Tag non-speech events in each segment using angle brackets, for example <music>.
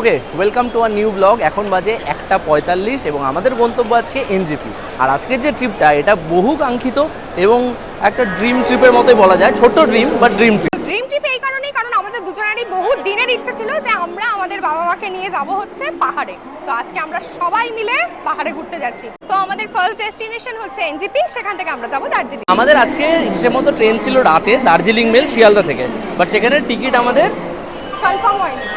Okay welcome to our new blog এখন বাজে একটা পঁয়তাল্লিশ এবং আমাদের গন্তব্য আজকে এনজিপি আর আজকের যে ট্রিপটা এটা বহু কাঙ্ক্ষিত এবং একটা ড্রিম ট্রিপের মতোই বলা যায়। ছোট্ট ড্রিম বা ড্রিম ট্রিপ ড্রিম ট্রিপ এই কারণেই কারণ আমাদের দুজনেরই বহু দিনের ইচ্ছে ছিল যে আমরা আমাদের বাবা মাকে নিয়ে যাব হচ্ছে পাহাড়ে। তো আজকে আমরা সবাই মিলে পাহাড়ে ঘুরতে যাচ্ছি। তো আমাদের ফার্স্ট ডেস্টিনেশন হচ্ছে এনজিপি সেখান থেকে আমরা যাব দার্জিলিং। আমাদের আজকে হিসেব মতো ট্রেন ছিল রাতে দার্জিলিং মেল শিয়ালদা থেকে। বাট সেখানে টিকিট আমাদের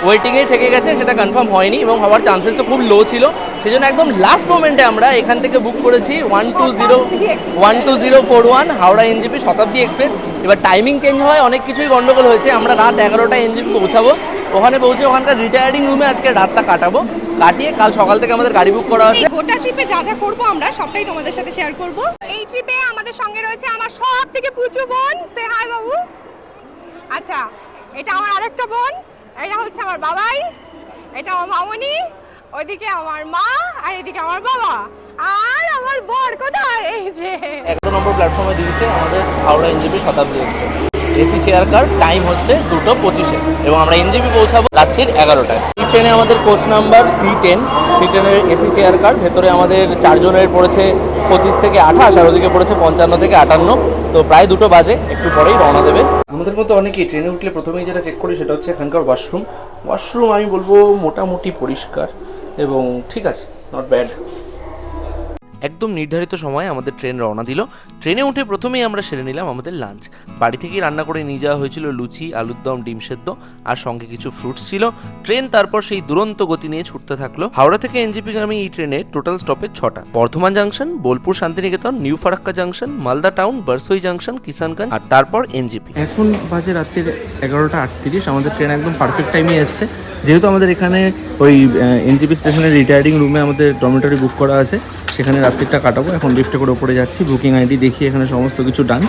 ওয়েটিংয়েই থেকে গেছে সেটা কনফার্ম হয়নি এবং হওয়ার চান্সেস তো খুব লো ছিল। সেই জন্য একদম লাস্ট মোমেন্টে আমরা এখান থেকে বুক করেছি one two zero one two zero four one Howrah NJP Shatabdi express এবার টাইমিং চেঞ্জ হয় অনেক কিছুই গন্ডগোল হয়েছে। আমরা রাত এগারোটা এনজিপি পৌঁছাবো। ওখানে পৌঁছে ওখানকার রিটায়ারিং রুমে আজকে রাতটা কাটাবো। কাটিয়ে কাল সকাল থেকে আমাদের গাড়ি বুক করা হচ্ছে গোটা ট্রিপে যা যা করব আমরা সবটাই তোমাদের সাথে শেয়ার করব। এই ট্রিপে আমাদের সঙ্গে রয়েছে আমার সব থেকে পুচু বোন। সে হাই বাবু। আচ্ছা এটা আমার আরেকটা বোন। এটা হচ্ছে আমার বাবাই, এটা আমার মামনি, ওইদিকে আমার মা, আর এদিকে আমার বাবা। আর আমার বর কোথায়? এই যে। এগারো নম্বর প্ল্যাটফর্মে দিয়েছে আমাদের Howrah NJP Shatabdi express. AC chair car time হচ্ছে দুটো পঁচিশে। এবং আমরা এনজিপি পৌঁছাবো রাত্রির এগারোটায়। এই ট্রেনে আমাদের coach number C ten C টেনের এসি চেয়ার কার ভেতরে আমাদের চারজনের পড়েছে পঁচিশ থেকে আঠাশ, আর ওদিকে পড়েছে পঞ্চান্ন থেকে আটান্ন। তো প্রায় দুটো বাজে, একটু পরেই রওনা দেবে। আমাদের মতো অনেকেই ট্রেনে উঠলে প্রথমেই যেটা চেক করি সেটা হচ্ছে এখানকার ওয়াশরুম ওয়াশরুম আমি বলব মোটামুটি পরিষ্কার এবং ঠিক আছে নট ব্যাড একদম নির্ধারিত সময়ে আমাদের ট্রেন রওনা দিল। ট্রেনে উঠে প্রথমেই আমরা সেরে নিলাম আমাদের লাঞ্চ বাড়ি থেকেই রান্না করে নিয়ে যাওয়া হয়েছিল লুচি, আলুর দম, ডিম সেদ্ধ, আর সঙ্গে কিছু ফ্রুটস ছিল। ট্রেন তারপর সেই দুরন্ত গতি নিয়ে ছুটতে থাকল। হাওড়া থেকে এনজিপি গামী এই ট্রেনে টোটাল স্টপেজ ছটা। Bardhaman junction Bolpur Shantiniketan, new Farakka junction Malda town Barsoi junction Kishanganj, আর তারপর এনজিপি। এখন বাজে রাত্রির এগারোটা আটত্রিশ, আমাদের ট্রেন একদম পারফেক্ট টাইমে এসছে। যেহেতু আমাদের এখানে ওই এনজিপি স্টেশনের রিটায়ারিং রুমে আমাদের ডরমেটরি বুক করা আছে সেখানে রাত্রিটা কাটাবো। এখন লিফটে করে ওপরে যাচ্ছি। বুকিং আইডি দেখি এখানে সমস্ত কিছু ডান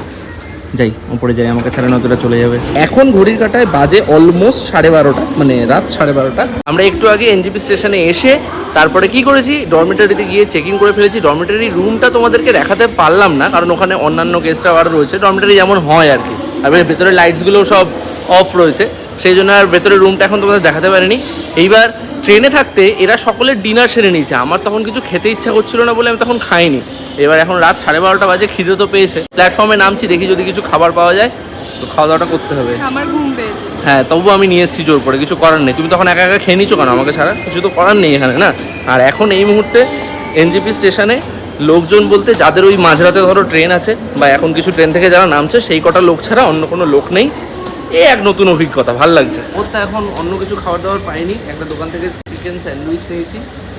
যাই ওপরে যাই, আমাকে সাড়ে নতটা চলে যাবে। এখন ঘড়ির কাটায় বাজে অলমোস্ট সাড়ে বারোটা মানে রাত সাড়ে বারোটা। আমরা একটু আগে এনজিপি স্টেশনে এসে তারপরে কি করেছি? ডরমিটারিতে গিয়ে চেকিং করে ফেলেছি। ডরমিটারি রুমটা তোমাদেরকে দেখাতে পারলাম না, কারণ ওখানে অন্যান্য গেস্ট আবার রয়েছে। ডরমিটারি যেমন হয় আর কি। আর ভেতরে লাইটসগুলো সব অফ রয়েছে। সেই জন্য আর ভেতরে রুমটা এখন তোমাদের দেখাতে পারিনি। এইবার ট্রেনে থাকতে এরা সকলের ডিনার সেরে নিয়েছে। আমার তখন কিছু খেতে ইচ্ছা করছিল না বলে আমি তখন খাইনি। এবার এখন রাত সাড়ে বারোটা বাজে খিদে তো পেয়েছে। প্ল্যাটফর্মে নামছি দেখি যদি কিছু খাবার পাওয়া যায় তো খাওয়া দাওয়াটা করতে হবে। আমার ঘুম পেয়েছে। হ্যাঁ তবু আমি নিয়ে এসেছি জোর করে কিছু করার নেই। তুমি তখন একা একা খেয়ে নিচ্ছ কেন? আমাকে ছাড়া কিছু তো করার নেই এখানে না? আর এখন এই মুহূর্তে এনজিপি স্টেশনে লোকজন বলতে যাদের ওই মাঝরাতে ধরো ট্রেন আছে বা এখন কিছু ট্রেন থেকে যারা নামছে সেই কটা লোক ছাড়া অন্য কোনো লোক নেই। এই এক নতুন অভিজ্ঞতা, ভালো লাগছে। ওর তো এখন অন্য কিছু খাবার দাবার পাইনি। একটা দোকান থেকে চিকেন স্যান্ডউইচ নিয়েছি,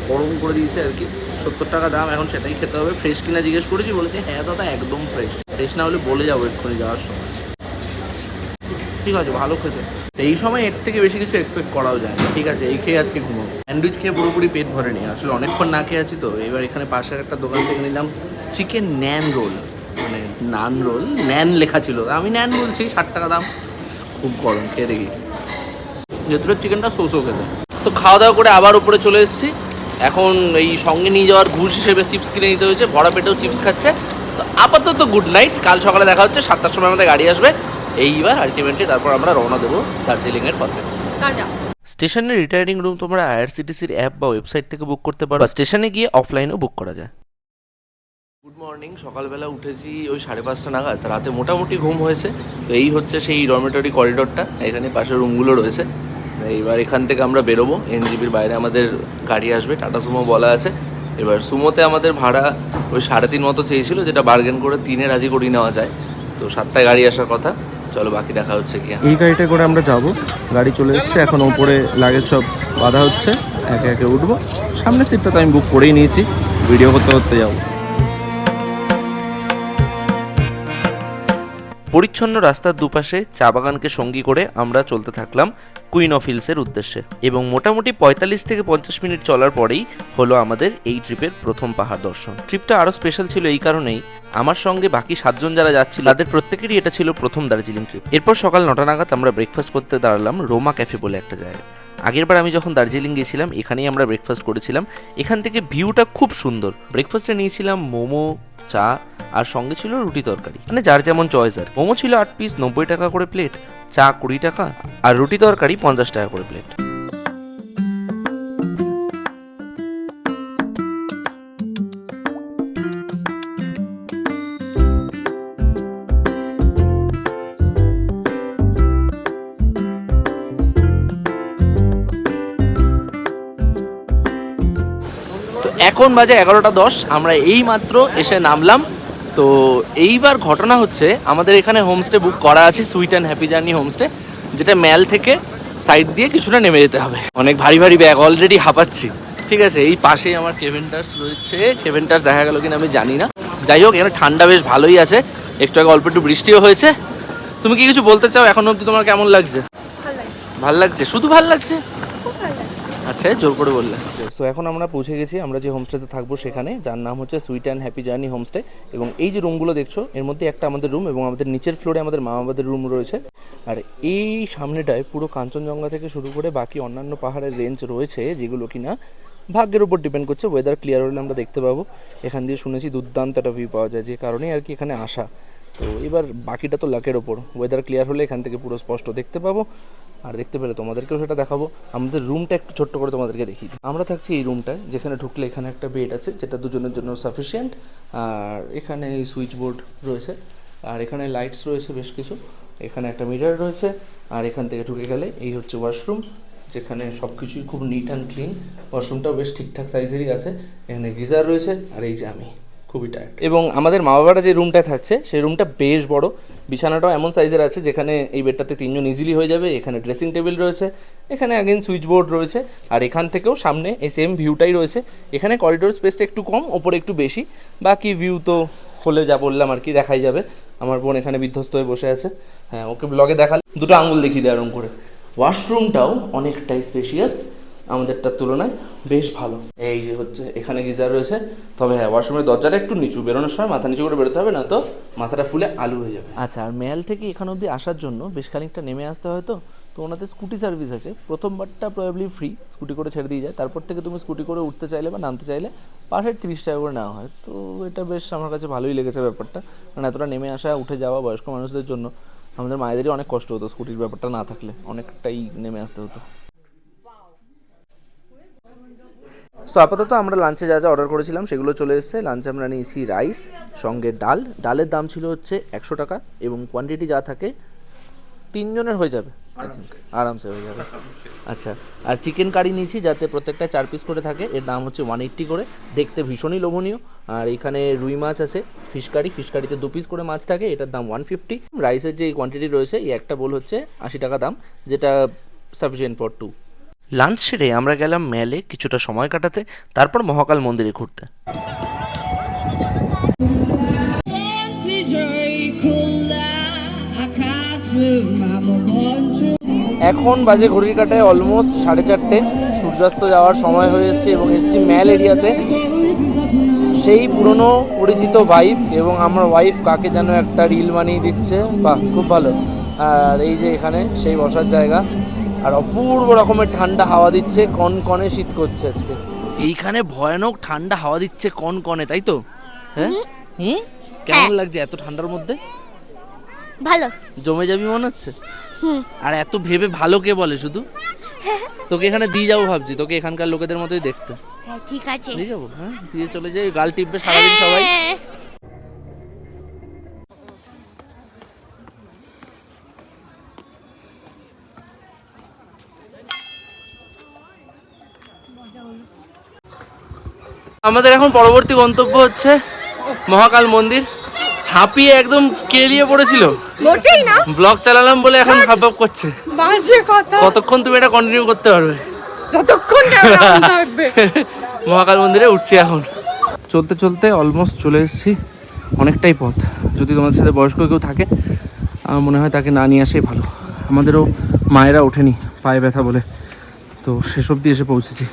গরম করে দিয়েছে আর কি। সত্তর টাকা দাম, এখন সেটাই খেতে হবে। ফ্রেশ কিনা জিজ্ঞেস করেছি, বলেছে হ্যাঁ দাদা, একদম ফ্রেশ ফ্রেশ না হলে বলে যাব এক্ষুনি যাওয়ার সময়। ঠিক আছে, ভালো খেতে। এই সময় এর থেকে বেশি কিছু এক্সপেক্ট করাও যায় না। ঠিক আছে, এই খেয়ে আজকে ঘুমাবো। স্যান্ডউইচ খেয়ে পুরোপুরি পেট ভরেনি আসলে অনেকক্ষণ না খেয়ে আছি তো। এবার এখানে পাশের একটা দোকান থেকে নিলাম চিকেন ন্যান রোল মানে নান রোল ন্যান লেখা ছিল। আমি ন্যান বলছি, ষাট টাকা দাম। খুব গরম খেয়ে দেখি। যেহেতু চিকেনটা সোসো খেতে। তো খাওয়া দাওয়া করে আবার উপরে চলে এসেছি। এখন এই সঙ্গে নিয়ে যাওয়ার ঘুষ হিসেবে চিপস কিনে নিতে হয়েছে ভরা পেটেও চিপস খাচ্ছে। তো আপাতত গুড নাইট কাল সকালে দেখা হচ্ছে সাতটার সময় আমাদের গাড়ি আসবে। এইবার আলটিমেটলি তারপর আমরা রওনা দেবো দার্জিলিংয়ের পথে। স্টেশনের রিটায়ারিং রুম তোমরা আইআরসিটিসির অ্যাপ বা ওয়েবসাইট থেকে বুক করতে পারো বা স্টেশনে গিয়ে অফলাইনেও বুক করা যায়। গুড মর্নিং সকালবেলা উঠেছি ওই সাড়ে পাঁচটা নাগাদ। রাতে মোটামুটি ঘুম হয়েছে। তো এই হচ্ছে সেই ডরমেটরি করিডোরটা এখানে পাশে রুমগুলো রয়েছে। এইবার এখান থেকে আমরা বেরোবো। এনজিবির বাইরে আমাদের গাড়ি আসবে। টাটা সুমো বলা আছে। এবার সুমোতে আমাদের ভাড়া ওই সাড়ে তিন মতো চেয়েছিল, যেটা বার্গেন করে তিনে রাজি করিয়ে নেওয়া যায়। তো সাতটায় গাড়ি আসার কথা। চলো বাকি দেখা হচ্ছে কি এই গাড়িটা করে আমরা যাব। গাড়ি চলে এসছে। এখন ওপরে লাগেজ সব বাধা হচ্ছে। একে একে উঠবো। সামনের সিটটা তো আমি বুক করেই নিয়েছি। ভিডিও করতে করতে যাব। পরিচ্ছন্ন রাস্তার দুপাশে চা বাগানকে সঙ্গী করে আমরা চলতে থাকলাম কুইন অফ হিলসের উদ্দেশ্যে। এবং মোটামুটি পঁয়তাল্লিশ থেকে পঞ্চাশ মিনিট চলার পরেই হলো আমাদের এই ট্রিপের প্রথম পাহাড় দর্শন। ট্রিপটা আরও স্পেশাল ছিল এই কারণেই আমার সঙ্গে বাকি সাতজন যারা যাচ্ছিল, তাদের প্রত্যেকেরই এটা ছিল প্রথম দার্জিলিং ট্রিপ। এরপর সকাল নটা নাগাদ আমরা ব্রেকফাস্ট করতে দাঁড়ালাম রোমা ক্যাফে বলে একটা জায়গায়। আগেরবার আমি যখন দার্জিলিং গেছিলাম, এখানেই আমরা ব্রেকফাস্ট করেছিলাম। এখান থেকে ভিউটা খুব সুন্দর। ব্রেকফাস্টে নিয়েছিলাম মোমো, চা, আর সঙ্গে ছিল রুটি তরকারি। মানে যার যেমন চয়েস আর। মোমো ছিল আট পিস নব্বই টাকা করে প্লেট চা কুড়ি টাকা, আর রুটি তরকারি পঞ্চাশ টাকা করে প্লেট এখন বাজে এগারোটা দশ আমরা এই মাত্র এসে নামলাম। তো এইবার ঘটনা হচ্ছে আমাদের এখানে হোমস্টে বুক করা আছে sweet and happy journey homestay যেটা ম্যাল থেকে সাইড দিয়ে কিছুটা নেমে যেতে হবে। অনেক ভারী ভারী ব্যাগ অলরেডি হাঁপাচ্ছি। ঠিক আছে এই পাশেই আমার কেভেন্টার্স রয়েছে। কেভেন্টার্স দেখা গেল কিনা আমি জানি না। যাই হোক এখানে ঠান্ডা বেশ ভালোই আছে। একটু আগে অল্প একটু বৃষ্টিও হয়েছে। তুমি কি কিছু বলতে চাও? এখন অবধি তোমার কেমন লাগছে। ভালো লাগছে? শুধু ভালো লাগছে? আচ্ছা জোর করে বললে। সো এখন আমরা পৌঁছে গেছি, আমরা যে হোমস্টেতে থাকব সেখানে, যার নাম হচ্ছে sweet and happy journey homestay এবং এই যে রুমগুলো দেখছ, এর মধ্যে একটা আমাদের রুম এবং আমাদের নিচের ফ্লোরে আমাদের মা বাবাদের রুম রয়েছে। আর এই সামনেটায় পুরো কাঞ্চনজঙ্ঘা থেকে শুরু করে বাকি অন্যান্য পাহাড়ের রেঞ্জ রয়েছে, যেগুলো কিনা ভাগ্যের উপর ডিপেন্ড করছে। ওয়েদার ক্লিয়ার হলে আমরা দেখতে পাবো। এখান দিয়ে শুনেছি দুর্দান্ত একটা ভিউ পাওয়া যায়, যে কারণেই আর কি এখানে আসা। তো এবার বাকিটা তো লাকের ওপর। ওয়েদার ক্লিয়ার হলে এখান থেকে পুরো স্পষ্ট দেখতে পাবো। আর দেখতে পেলে তোমাদেরকেও সেটা দেখাবো। আমাদের রুমটা একটু ছোট্ট করে তোমাদেরকে দিই। আমরা থাকছি এই রুমটায় যেখানে ঢুকলে এখানে একটা বেড আছে, যেটা দুজনের জন্য সাফিসিয়েন্ট আর এখানে সুইচ বোর্ড রয়েছে, আর এখানে লাইটস রয়েছে বেশ কিছু। এখানে একটা মিরার রয়েছে, আর এখান থেকে ঢুকে গেলে এই হচ্ছে ওয়াশরুম যেখানে সব কিছুই খুব নিট অ্যান্ড ক্লিন ওয়াশরুমটাও বেশ ঠিকঠাক সাইজেরই আছে। এখানে গিজার রয়েছে, আর এই যে আমি। খুবই টায়ার্ড এবং আমাদের মা বাবারা যে রুমটায় থাকছে, সেই রুমটা বেশ বড়। বিছানাটাও এমন সাইজের আছে, যেখানে এই বেডটাতে তিনজন ইজিলি হয়ে যাবে, এখানে ড্রেসিং টেবিল রয়েছে, এখানে আগেন সুইচ বোর্ড রয়েছে, আর এখান থেকেও সামনে এই সেম ভিউটাই রয়েছে। এখানে করিডোর স্পেসটা একটু কম, ওপরে একটু বেশি। বাকি ভিউ তো হলে যা বললাম আর কি, দেখাই যাবে। আমার বোন এখানে বিধ্বস্ত হয়ে বসে আছে। হ্যাঁ ওকে ব্লগে দেখালে। দুটো আঙুল দেখিয়ে দেয় এরকম করে। ওয়াশরুমটাও অনেকটাই স্পেশিয়াস আমাদেরটার তুলনায় বেশ ভালো। এই যে হচ্ছে, এখানে গিজার রয়েছে। তবে হ্যাঁ ওয়াশরুমের দরজাটা একটু নিচু, বেরোনোর সময় মাথা নিচু করে বেরোতে হবে না তো মাথাটা ফুলে আলু হয়ে যাবে। আচ্ছা আর মেল থেকে এখান অবধি আসার জন্য বেশ খানিকটা নেমে আসতে হয় তো? তো ওনাদের স্কুটি সার্ভিস আছে। প্রথমবারটা প্রবাবলি ফ্রি স্কুটি করে ছেড়ে দিয়ে যায়। তারপর থেকে তুমি স্কুটি করে উঠতে চাইলে বা নামতে চাইলে পার হেড তিরিশ টাকা করে নেওয়া হয়। তো এটা বেশ আমার কাছে ভালোই লেগেছে ব্যাপারটা। কারণ এতটা নেমে আসা, উঠে যাওয়া বয়স্ক মানুষদের জন্য আমাদের মায়েদেরই অনেক কষ্ট হতো স্কুটির ব্যাপারটা না থাকলে। অনেকটাই নেমে আসতে হতো। সো আপাতত আমরা লাঞ্চে যা যা অর্ডার করেছিলাম সেগুলো চলে এসেছে। লাঞ্চে আমরা নিয়েছি রাইস সঙ্গে ডাল। ডালের দাম ছিল হচ্ছে একশো টাকা এবং কোয়ান্টিটি যা থাকে তিনজনের হয়ে যাবে আরামসে। হয়ে যাবে। আচ্ছা আর চিকেন কারি নিয়েছি যাতে প্রত্যেকটা চার পিস করে থাকে। এর দাম হচ্ছে ওয়ান এইট্টি করে। দেখতে ভীষণই লোভনীয়। আর এখানে রুই মাছ আছে ফিশ কারি ফিশ কারিতে দু পিস করে মাছ থাকে এটার দাম ওয়ান ফিফটি রাইসের যে কোয়ান্টিটি রয়েছে এই একটা বোল হচ্ছে আশি টাকা দাম যেটা সাফিসিয়েন্ট ফর টু লাঞ্চ সেরে আমরা গেলাম মেলে কিছুটা সময় কাটাতে, তারপর মহাকাল মন্দিরে ঘুরতে। এখন বাজে ঘড়ির কাটায় অলমোস্ট সাড়ে চারটে। সূর্যাস্ত যাওয়ার সময় হয়ে এসেছে এবং এসছি ম্যাল এরিয়াতে। সেই পুরনো পরিচিত ভাইব এবং আমার ওয়াইফ কাকে যেন একটা রিল বানিয়ে দিচ্ছে। বাহ, খুব ভালো। আর এই যে এখানে সেই বসার জায়গা। আর অপূর্ব রকমের ঠান্ডা হাওয়া দিচ্ছে কন কনকনে শীত করছে আজকে। এইখানে ভয়ানক ঠান্ডা হাওয়া দিচ্ছে কন কনকনে তাই তো? হ্যাঁ? হুম? কেমন লাগছে এত ঠান্ডার মধ্যে? ভালো। জমে যাবি মনে হচ্ছে? আর এত ভেবে ভালো কে বলে শুধু? তোকে এখানে দিয়ে যাব ভাবছি তোকে এখানকার লোকেদের মতোই দেখতে। হ্যাঁ ঠিক আছে। দিয়ে যাব হ্যাঁ? দিয়ে চলে যাই গাল টিপবে সারাদিন সবাই। আমাদের এখন পরবর্তী গন্তব্য হচ্ছে মহাকাল মন্দির। হাঁপিয়ে একদম কেলিয়ে পড়েছিল। মোটেই না। ব্লগ চালালাম বলে এখন হাপ হাপ করছে। বাজে কথা। কতক্ষণ তুমি এটা কন্টিনিউ করতে পারবে? যতক্ষণ <laughs> থাকবে। মহাকাল মন্দিরে উঠছি এখন। চলতে চলতে অলমোস্ট চলে এসেছি। অনেকটাই পথ। যদি তোমাদের সাথে বয়স্ক কেউ থাকে আমার মনে হয় তাকে না নিয়ে আসাই ভালো। আমাদেরও মায়েরা ওঠেনি পায়ে ব্যথা বলে। তো শেষ অবধি এসে পৌঁছেছি।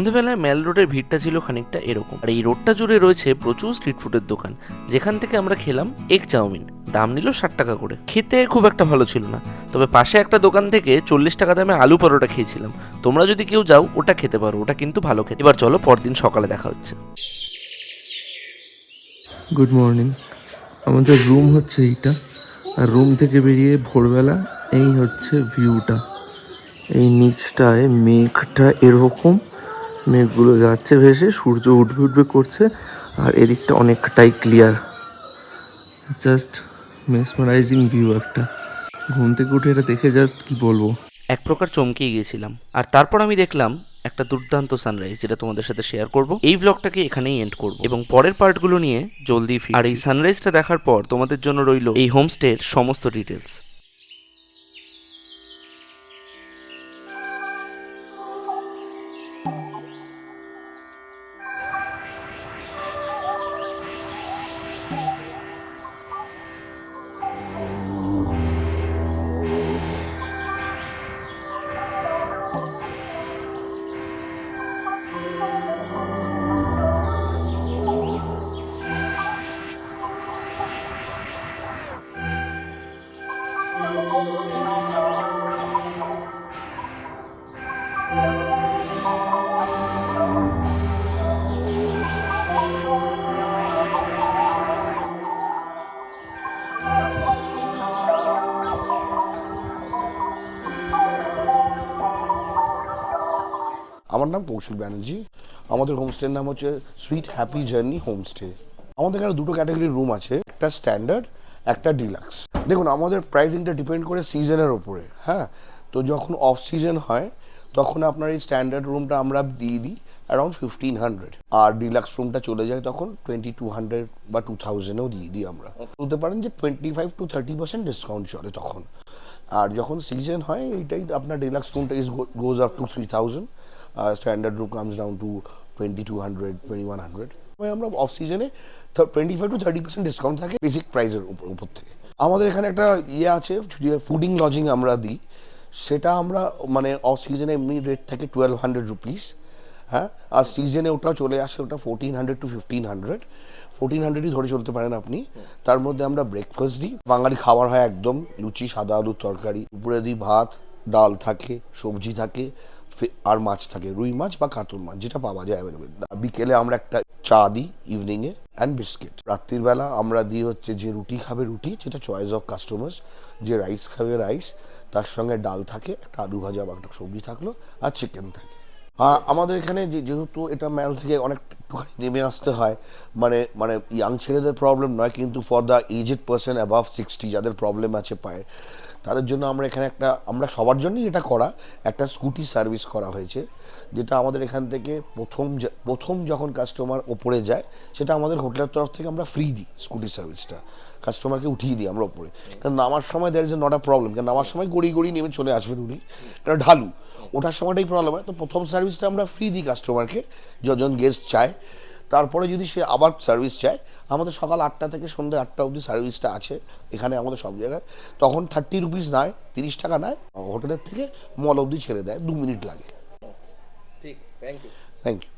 সন্ধেবেলায় ম্যাল রোডের ভিড়টা ছিল খানিকটা এরকম। আর এই রোডটা জুড়ে রয়েছে প্রচুর স্ট্রিট ফুডের দোকান। যেখান থেকে আমরা খেলাম এগ চাউমিন দাম নিল ষাট টাকা করে। খেতে খুব একটা ভালো ছিল না। তবে পাশে একটা দোকান থেকে চল্লিশ টাকা দামে আলু পরোটা খেয়েছিলাম। তোমরা যদি কেউ যাও, ওটা খেতে পারো। ওটা কিন্তু ভালো খেতে। এবার চলো পরদিন সকালে দেখা হচ্ছে। গুড মর্নিং আমাদের রুম হচ্ছে এইটা। আর রুম থেকে বেরিয়ে ভোরবেলা এই হচ্ছে ভিউটা এই নিচটায় মেঘটা এরকম। মেঘগুলো যাচ্ছে ভেসে, সূর্য উঠবে উঠবে করছে, আর এদিকটা অনেকটাই ক্লিয়ার জাস্ট মেসমারাইজিং ভিউ একটা। ঘুম থেকে উঠে এটা দেখে জাস্ট কি বলব? এক প্রকার চমকে গিয়েছিলাম। আর তারপর আমি দেখলাম একটা দুর্দান্ত সানরাইজ যেটা তোমাদের সাথে শেয়ার করব। এই ব্লগটাকে এখানেই এন্ড করব। এবং পরের পার্টগুলো নিয়ে জলদি ফির আর এই সানরাইজটা দেখার পর তোমাদের জন্য রইল এই হোমস্টের সমস্ত ডিটেলস নাম কৌশিক ব্যানার্জি। আমাদের হোমস্টের নাম হচ্ছে সুইট হ্যাপি জার্নি হোমস্টে আমাদের এখানে দুটো ক্যাটাগরির রুম আছে, একটা স্ট্যান্ডার্ড একটা ডিলাক্স দেখুন, আমাদের প্রাইসিংটা ডিপেন্ড করে সিজনের ওপরে হ্যাঁ? তো যখন অফ সিজন হয়, তখন আপনার এই স্ট্যান্ডার্ড রুমটা আমরা দিয়ে দিই অ্যারাউন্ড ফিফটিন হান্ড্রেড আর ডিলাক্স রুমটা চলে যায় তখন টোয়েন্টি টু হান্ড্রেড বা টু থাউজেন্ডেও দিয়ে দিই আমরা। বলতে পারেন যে twenty five to thirty percent discount চলে তখন। আর যখন সিজন হয়, এইটাই আপনার ডিলাক্স রুমটা is goes up to three thousand standard room comes down to twenty two hundred twenty one hundred আমরা অফ সিজনে twenty five to thirty percent discount থাকে বেসিক প্রাইসের উপর থেকে। আমাদের এখানে একটা ইয়ে আছে ফুডিং লজিং আমরা দিই, সেটা আমরা মানে অফ সিজনে এমনি রেট থাকে টুয়েলভ হান্ড্রেড রুপিস হ্যাঁ আর সিজনে ওটা চলে আসে ওটা fourteen hundred to fifteen hundred fourteen হান্ড্রেডই ধরে চলতে পারেন আপনি। তার মধ্যে আমরা ব্রেকফাস্ট দিই। বাঙালি খাবার হয় একদম, লুচি, সাদা আলুর তরকারি, উপরে দিই ভাত, ডাল থাকে, সবজি থাকে আর মাছ থাকে, রুই মাছ বা কাতল মাছ, যেটা পাওয়া যায় অ্যাভেলেবেল বিকেলে আমরা একটা চা দিই ইভিনিংয়ে অ্যান্ড বিস্কিট রাত্রির বেলা আমরা দিই হচ্ছে যে রুটি খাবে রুটি, যেটা চয়েস অফ কাস্টমার্স যে রাইস খাবে রাইস তার সঙ্গে ডাল থাকে, একটা আলু ভাজা বা একটা সবজি থাকল, আর চিকেন থাকে। আমাদের এখানে যেহেতু এটা ম্যাল থেকে অনেক একটুখানি নেমে আসতে হয় মানে মানে ইয়াং ছেলেদের প্রবলেম নয়, কিন্তু for the aged person above sixty যাদের প্রবলেম আছে পায়ের তাদের জন্য আমরা এখানে একটা, আমরা সবার জন্যই এটা করা, একটা স্কুটি সার্ভিস করা হয়েছে, যেটা আমাদের এখান থেকে প্রথম প্রথম যখন কাস্টমার ওপরে যায়, সেটা আমাদের হোটেলের তরফ থেকে আমরা ফ্রি দিই স্কুটি সার্ভিসটা। কাস্টমারকে উঠিয়ে দিই আমরা ওপরে। কারণ নামার সময় there is not a problem কারণ নামার সময় গড়ি গড়ি নেমে চলে আসবেন উনি। কারণ ঢালু, ওঠার সময়টাই প্রবলেম হয়। তো প্রথম সার্ভিসটা আমরা ফ্রি দিই কাস্টমারকে যজন গেস্ট চায়। তারপরে যদি সে আবার সার্ভিস চায় আমাদের সকাল আটটা থেকে সন্ধ্যে আটটা অবধি সার্ভিসটা আছে এখানে আমাদের সব জায়গায়। তখন থার্টি রুপিস নেয় তিরিশ টাকা নেয় হোটেলের থেকে মল অবধি ছেড়ে দেয় দু মিনিট লাগে। ঠিক থ্যাংক ইউ থ্যাংক ইউ